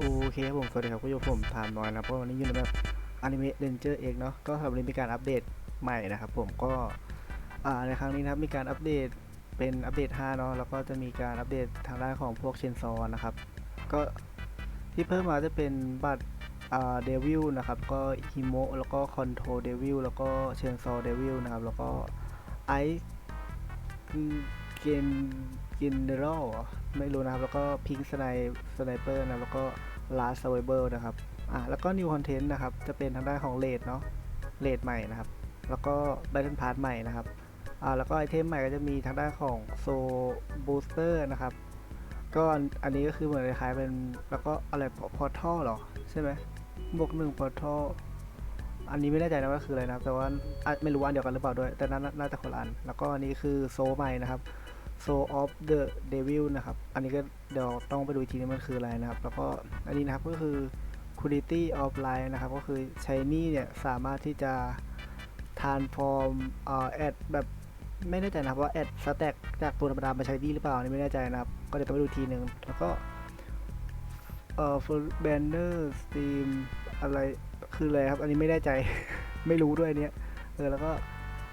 โอเคครับผม สวัสดีครับก็อยู่ผมถามน้อยนะครับก็วันนี้อยู่ในแบบอนิเมะเรนเจอร์เอกเนาะก็สำหรับวันนี้มีการอัปเดตใหม่นะครับผมก็ในครั้งนี้นะครับมีการอัปเดตเป็นอัปเดต 5 เนาะแล้วก็จะมีการอัปเดตทางด้านของพวกเชนซอนะครับ ก็ที่เพิ่มมาจะเป็นบัตรเดวิลนะครับก็ฮิโมะแล้วก็คอนโทรเดวิลแล้วก็เชนซอเดวิลนะครับแล้วก็ไอเกนเกนเดอรัลไม่รู้นะครับ แล้วก็พิงสไนสไนเปอร์นะแล้วก็ Last Survivor นะครับอะแล้วก็ New Content นะครับ จะเป็นทางด้านของเลดเนาะเลดใหม่นะครับ แล้วก็ Battle Pass ใหม่นะครับอ่าแล้วก็ไอเทมใหม่ก็จะมีทางด้านของ Soul Booster นะครับ ก็อันนี้ก็คือเหมือนคล้ายเป็นแล้วก็อะไร Portal เหรอ ใช่ไหมบวกหนึ่ง Portal อันนี้ไม่แน่ใจนะว่าคืออะไรนะครับ แต่ว่าไม่รู้อันเดียวกันหรือเปล่าด้วย แต่น่าน่าจะคนละอัน แล้วก็อันนี้คือโซใหม่นะครับ Soul of the Devil นะครับ อันนี้ก็เดี๋ยวต้องไปดูทีนี้มันคืออะไรนะครับ แล้วก็อันนี้นะครับก็คือ Quality of Life นะครับ ก็คือ Shiny เนี่ยสามารถที่จะ transform เอ่อ add แบบไม่แน่ใจนะครับว่า add stack จากตัวธรรมดามา Shiny หรือเปล่านี่ไม่แน่ใจนะครับ ก็เดี๋ยวต้องไปดูทีหนึ่งแล้วก็เอ่อ full banner steam อะไรคืออะไรครับ อันนี้ไม่แน่ใจ ไม่รู้ด้วยเนี้ยเออแล้วก็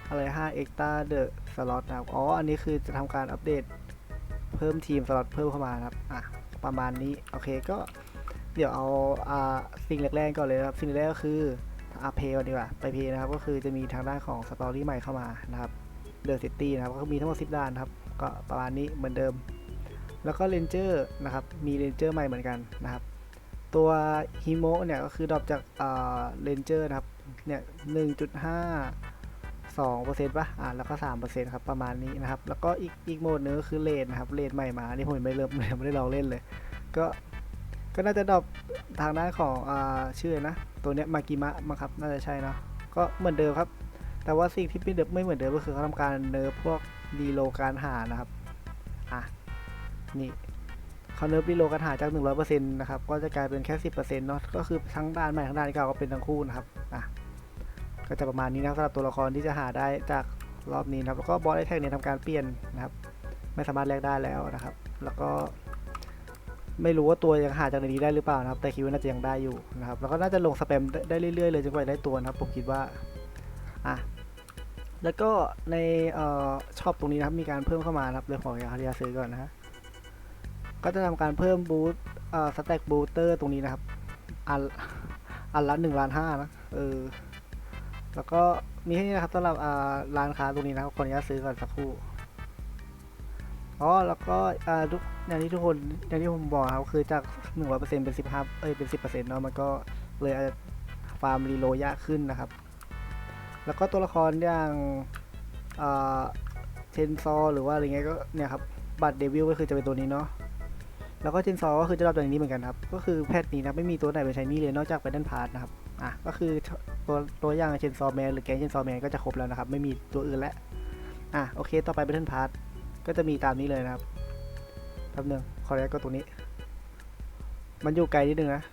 อะไร5 extra the slot นะครับอ๋ออันนี้คือจะทำการอัปเดตเพิ่มทีมสล็อตเพิ่มเข้ามาครับอะประมาณนี้โอเคก็เดี๋ยวเอาอ่าสิ่งแรกๆก่อนเลยครับสิ่งแรกก็คืออาเพย์ก่อนดีกว่าไปเพย์นะครับก็คือจะมีทางด้านของสตอรี่ใหม่เข้ามานะครับเดอะซิตี้นะครับก็มีทั้งหมด10ด้านครับก็ประมาณนี้เหมือนเดิม แล้วก็เรนเจอร์นะครับมีเรนเจอร์ใหม่เหมือนกันนะครับตัวฮิโมะเนี่ยก็คือดรอปจากเรนเจอร์นะครับเนี่ย1.5 2%ป่ะอ่าแล้วก็ 3%ครับประมาณนี้นะครับ แล้วก็อีกอีกโหมดหนึงก็คือเลนนะครับเลนใหม่มานี่ผมยังไม่เริ่มเลยไม่ได้ลองเล่นเลย ก็ก็น่าจะดรอปทางด้านของอ่าชื่อนะ ตัวเนี้ยมากิมะมั้งครับน่าจะใช่เนาะก็เหมือนเดิมครับ แต่ว่าสิ่งที่ไม่เดิมไม่เหมือนเดิมก็คือเขาทำการเนิร์ฟพวกดีโลการหานะครับอะนี่เขาเนิร์ฟดีโลการหาจาก 100%นะครับก็จะกลายเป็นแค่ 10%เนาะก็คือทั้งด้านใหม่ทั้งด้านเก่าก็เป็นทั้งคู่นะครับอะ ก็จะประมาณนี้นะครับสำหรับตัวละครที่จะหาได้จากรอบนี้นะครับแล้วก็บอสไอแท็กเนี่ยทำการเปลี่ยนนะครับ ไม่สามารถแลกได้แล้วนะครับ แล้วก็ไม่รู้ว่าตัวยังหาจากในนี้ได้หรือเปล่านะครับ แต่คิดว่าน่าจะยังได้อยู่นะครับ แล้วก็น่าจะลงสแปมได้เรื่อยๆเลยจนกว่าจะได้ตัวนะครับ ผมคิดว่าอะแล้วก็ในอ่อช็อปตรงนี้นะครับมีการเพิ่มเข้ามานะครับเรื่องของยาคาริยาซื้อก่อนนะฮะก็จะทำการเพิ่มบูตเอ่อสแต็กบูเตอร์ตรงนี้นะครับอันอันละหนึ่งล้านห้านะเออ แล้วก็มีแค่นี้นะครับสำหรับร้านค้าตรงนี้นะครับขออนุญาตซื้อก่อนสักครู่อ๋อแล้วก็อ่าทุกอย่างที่ทุกคนอย่างที่ผมบอกครับคือจาก100%เป็น15เอ้ยเป็น10%เนาะมันก็เลยอาจจะฟาร์มรีโลยากขึ้นนะครับ แล้วก็ตัวละครอย่างเชนซอหรือว่าอะไรเงี้ยก็เนี่ยครับบัตรเดวิลก็คือจะเป็นตัวนี้เนาะแล้วก็เชนซอก็คือจะรับตัวนี้เหมือนกันครับ ก็คือแพทย์นี้นะไม่มีตัวไหนเป็นชายนี่เลยนอกจากไปด้านพาร์ทนะครับ อะก็คือตัวตัวอย่างเชนซอแมนหรือแกงเชนซอแมนก็จะครบแล้วนะครับ ไม่มีตัวอื่นแล้วอะโอเค ต่อไปเป็นด้านพาร์ทก็จะมีตามนี้เลยนะครับแป๊บนึงขออนุญาตก็ตัวนี้ มันอยู่ไกลนิดนึงนะ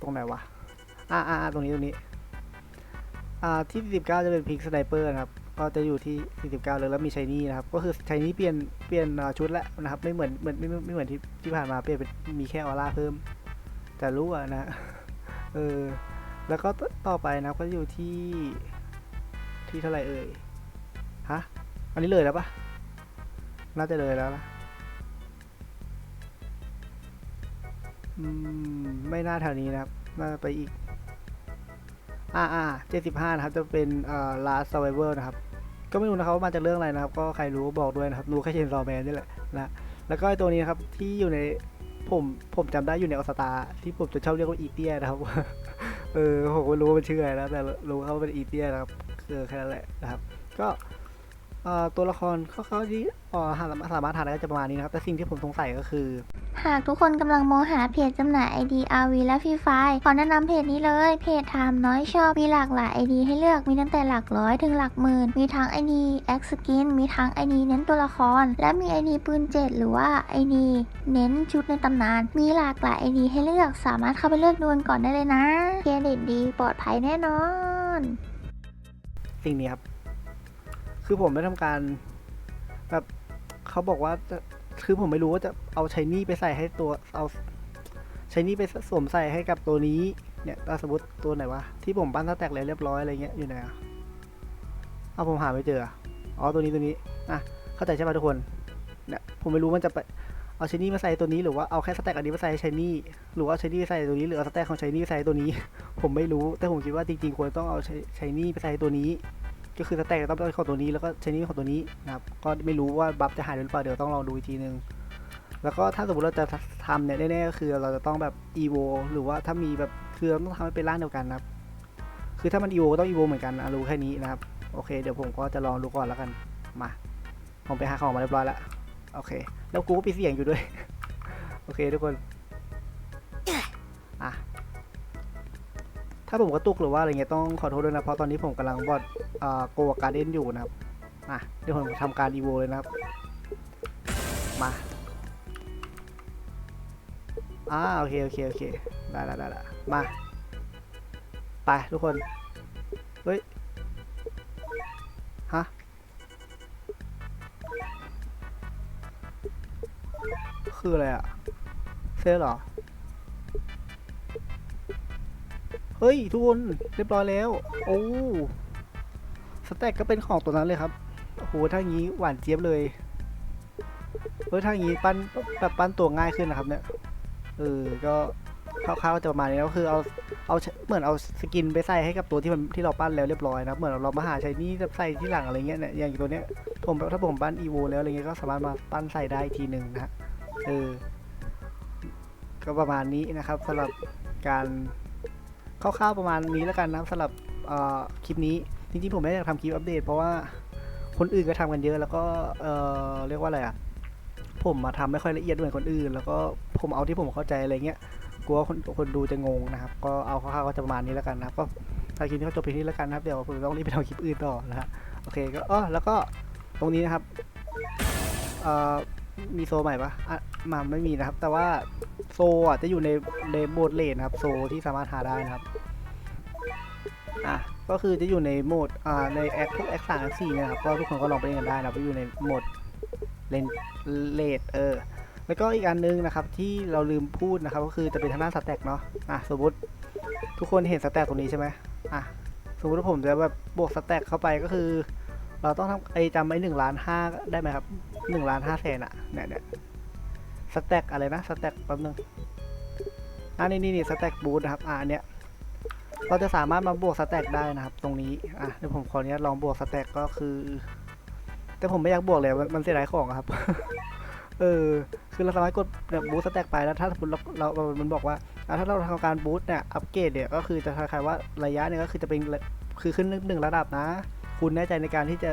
ตรงไหนวะ อ่าอ่าตรงนี้ตรงนี้ อ่าที่ 49 จะเป็นพิกสไนเปอร์นะครับ ก็จะอยู่ที่ 49 เลยแล้วมีชายนี่นะครับ ก็คือชายนี่เปลี่ยนเปลี่ยนอ่าชุดแล้วนะครับ ไม่เหมือนเหมือนไม่ไม่ไม่เหมือนที่ที่ผ่านมาเปลี่ยนเป็นมีแค่ออร่าเพิ่ม แต่รู้อะนะ เออ แล้วก็ต่อไปนะก็อยู่ที่ ที่เท่าไหร่เอ่ย ฮะ อันนี้เลยแล้วปะน่าจะเลยแล้วนะอืม ไม่น่าแถวนี้นะครับ น่าจะไปอีก อ่าอ่าเจ็ดสิบห้านะครับ จะเป็นเอ่อ last survivor นะครับ ก็ไม่รู้นะครับว่ามาจากเรื่องอะไรนะครับ ก็ใครรู้บอกด้วยนะครับ รู้แค่เชนซอแมนนี่แหละนะ แล้วก็ตัวนี้นะครับที่อยู่ใน ผมผมจำได้อยู่ในออสตาที่ผมจะชอบเรียกว่าอีเตียนะครับเออผมก็รู้ว่ามันชื่ออะไรแล้วแต่รู้เขาเป็นอีเตียนะครับคือแค่นั้นแหละนะครับ ก็ ตัวละครเขาเขาที่เอ่อหาสามารถทานได้ก็จะประมาณนี้นะครับ แต่สิ่งที่ผมสงสัยก็คือ หากทุกคนกำลังมองหาเพจจำหน่าย ID RV และฟรีไฟขอแนะนำเพจนี้เลย เพจไทม์น้อยชอบมีหลากหลาย ID ให้เลือกมีตั้งแต่หลักร้อยถึงหลักหมื่น มีทั้ง ID X Skin มีทั้ง ID เน้นตัวละคร และมี ID ปืนเจ็ดหรือว่า ID เน้นชุดในตำนาน มีหลากหลาย ID ให้เลือกสามารถเข้าไปเลือกดูกันก่อนได้เลยนะเครดิตดีปลอดภัยแน่นอน สิ่งนี้ครับ คือผมได้ทำการ แบบเขาบอกว่าจะคือผมไม่รู้ว่าจะเอาชายนี่ไปใส่ให้ตัวเอาใช้นี่ไปสวมใส่ให้กับตัวนี้เนี่ยถ้าสมมติตัวไหนวะที่ผมปั้นสแตกเลยเรียบร้อยอะไรเงี้ยอยู่ไหนอะเอาผมหาไม่เจออ๋อตัวนี้ตัวนี้อะเข้าใจใช่ป่ะทุกคนเนี่ยผมไม่รู้มันจะไปเอาใช้นี่มาใส่ตัวนี้หรือว่าเอาแค่สแต็กอันนี้มาใส่ใช้นี่หรือว่าใช้นี่ไปใส่ตัวนี้หรือเอาสแต็กของใช้นี่ไปใส่ตัวนี้ ผมไม่รู้แต่ผมคิดว่าจริงๆควรต้องเอาช้ใช้นี่ไปใส่ตัวนี้ ก็คือสแต็กต้องเป็นของตัวนี้แล้วก็ชนี่ของตัวนี้นะครับ ก็ไม่รู้ว่าบัฟจะหายหรือเปล่าเดี๋ยวต้องลองดูอีกทีนึง แล้วก็ถ้าสมมติเราจะทำเนี่ยแน่ๆก็คือเราจะต้องแบบ evo หรือว่าถ้ามีแบบคือต้องทำให้เป็นร่างเดียวกันนะครับ คือถ้ามัน evo ก็ต้อง evo เหมือนกันนะรู้แค่นี้นะครับ โอเค เดี๋ยวผมก็จะลองดูก่อนแล้วกัน มา ผมไปหาของมาเรียบร้อยแล้วโอเค แล้วกูก็ปิดเสียงอยู่ด้วย โอเคทุกคน อะ ถ้าผมกระตุกหรือว่าอะไรเงี้ยต้องขอโทษด้วยนะเพราะตอนนี้ผมกำลังบอดอ่าโกการเด้นอยู่นะครับอะเดี๋ยวผมทำการ evo เลยนะครับ มาอ่าโอเคโอเคโอเคได้ได้ได้ได้มาไปทุกคน เฮ้ย ฮะ คืออะไรอะเซลเหรอ เฮ้ย ทุกคนเรียบร้อยแล้ว โอ้สแต็กก็เป็นของตัวนั้นเลยครับโอ้โหถ้างี้หวานเจี๊ยบเลยเฮ้ยถ้างี้ปั้นแบบปั้นตัวง่ายขึ้นนะครับ เนี่ยเออก็คร่าวๆจะประมาณนี้ก็คือเอาเอาเหมือนเอาสกินไปใส่ให้กับตัวที่มันที่เราปั้นแล้วเรียบร้อยนะครับเหมือนเรามาหาใช้นี่ใส่ที่หลังอะไรเงี้ยเนี่ยอย่างตัวเนี้ยผมถ้าผมปั้นอีโวแล้วอะไรเงี้ยก็สามารถมาปั้นใส่ได้ทีหนึ่งนะฮะเออก็ประมาณนี้นะครับสำหรับการ คร่าวๆประมาณนี้แล้วกันนะครับสำหรับคลิปนี้ จริงๆผมไม่อยากทำคลิปอัปเดต เพราะว่าคนอื่นก็ทำกันเยอะ แล้วก็เเรียกว่าอะไรอะผมมาทำไม่ค่อยละเอียดเหมือนคนอื่น แล้วก็ผมเอาที่ผมเข้าใจอะไรเงี้ยกลัวคนคนดูจะงงนะครับ ก็เอาคร่าวๆก็จะประมาณนี้แล้วกันนะครับก็ถ้าคลิปนี้ก็จบเพียงนี้แล้วกันนะครับ เดี๋ยวผมต้องรีบไปทำคลิปอื่นต่อนะฮะโอเคก็อ๋อแล้วก็ตรงนี้นะครับเอ่อ มีโซใหม่ปะอะมาไม่มีนะครับ แต่ว่าโซอะจะอยู่ในในโหมดเลนนะครับ โซที่สามารถหาได้นะครับ อะ ก็คือจะอยู่ในโหมด อ่า ในแอคพวกแอคสามแอคสี่นะครับ ก็ทุกคนก็ลองไปเล่นกันได้นะครับไปอยู่ในโหมดเลนเลดเออ แล้วก็อีกอันนึงนะครับ ที่เราลืมพูดนะครับ ก็คือจะเป็นทางด้านสแต็กเนาะ อะ สมมติทุกคนเห็นสแต็กตรงนี้ใช่ไหมอะ สมมติว่าผมจะแบบบวกสแต็กเข้าไปก็คือ เราต้องทำไอจำไอหนึ่งล้านห้าได้ไหมครับหนึ่งล้านห้าแสนอะเนี่ยเนี่ยสแต็กอะไรนะสแต็กแป๊บนึงอะนี่นี่นี่สแต็กบูทนะครับอะอันเนี้ยเราจะสามารถมาบวกสแต็กได้นะครับ ตรงนี้อะเดี๋ยวผมขออนุญาตลองบวกสแต็กก็คือ แต่ผมไม่อยากบวกเลยมันเสียดายของครับ เออคือเราสามารถกดแบบบูสต์สแต็กไปแล้วถ้าสมมติเราเราเรามันบอกว่าอะถ้าเราทำการบูสเนี่ยอัปเกรดเนี่ยก็คือจะคล้ายๆว่าระยะเนี่ยก็คือจะเป็นคือขึ้นหนึ่งระดับนะ คุณแน่ใจในการที่จะ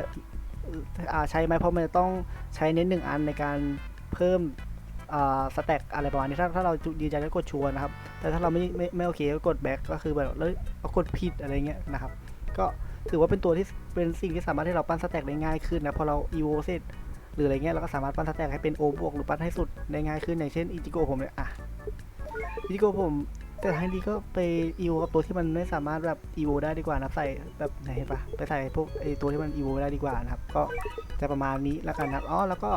อ่าใช้ไหมเพราะมันจะต้องใช้เน้นหนึ่งอันในการเพิ่มอ่าสแต็กอะไรประมาณนี้ถ้าถ้าเรายืนยันก็กดชวร์นะครับ แต่ถ้าเราไม่ไม่ไม่โอเคก็กดแบ็กก็คือแบบแล้วกดผิดอะไรเงี้ยนะครับ ก็ถือว่าเป็นตัวที่เป็นสิ่งที่สามารถให้เราปั้นสแต็กได้ง่ายขึ้นนะพอเราอีโวเสร็จหรืออะไรเงี้ยเราก็สามารถปั้นสแต็กให้เป็นโอบวกหรือปั้นให้สุดได้ง่ายขึ้นอย่างเช่นอิจิโกผมเนี่ยอะอิจิโกผม แต่ทางดีก็ไปอีโวกับตัวที่มันไม่สามารถแบบอีโวได้ดีกว่านะใส่แบบไหนปะไปใส่พวกไอตัวที่มันอีโวได้ดีกว่านะครับ ก็จะประมาณนี้แล้วกันนะครับอ๋อแล้วก็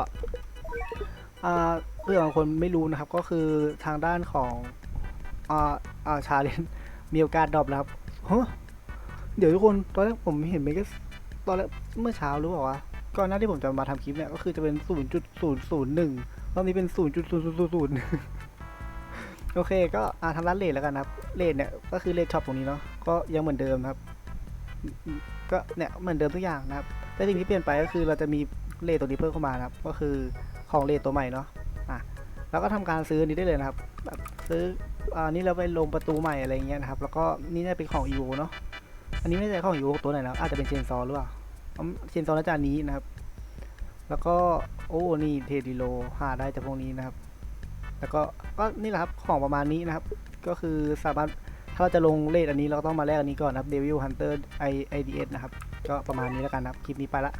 เพื่อบางคนไม่รู้นะครับก็คือทางด้านของอ่าอ่าชาเลนมีโอกาสดรอปแล้วครับฮะเดี๋ยวทุกคนตอนแรกผมเห็นเมกตอนแรกเมื่อเช้ารือเปล่าวะก่อนหน้าที่ผมจะมาทำคลิปเนี่ยก็คือจะเป็น 0.001รอบนี้เป็น 0.0000 โอเคก็อ่าทำร้านเลทแล้วกันนะครับเลทเนี่ยก็คือเลทช็อปตรงนี้เนาะก็ยังเหมือนเดิมนะครับ ก็เนี่ยเหมือนเดิมทุกอย่างนะครับแต่สิ่งที่เปลี่ยนไปก็คือเราจะมีเลทตัวนี้เพิ่มเข้ามานะครับ ก็คือของเลทตัวใหม่เนาะอะแล้วก็ทำการซื้อนี้ได้เลยนะครับแบบซื้ออ่านี่เราไปลงประตูใหม่อะไรเงี้ยนะครับ แล้วก็นี่น่าจะเป็นของ EVO เนาะอันนี้ไม่ใช่ของ EVO ตัวไหนนะอาจจะเป็นเชนซอหรือเปล่าเชนซอนอาจารย์นี้นะครับ แล้วก็โอ้นี่เทดิโลหาได้จากพวกนี้นะครับ แล้วก็ก็นี่แหละครับของประมาณนี้นะครับ ก็คือสามารถถ้าเราจะลงเลทอันนี้เราต้องมาแลกอันนี้ก่อนนะครับ Devil Hunter I IDS นะครับ ก็ประมาณนี้แล้วกันนะครับ คลิปนี้ไปละ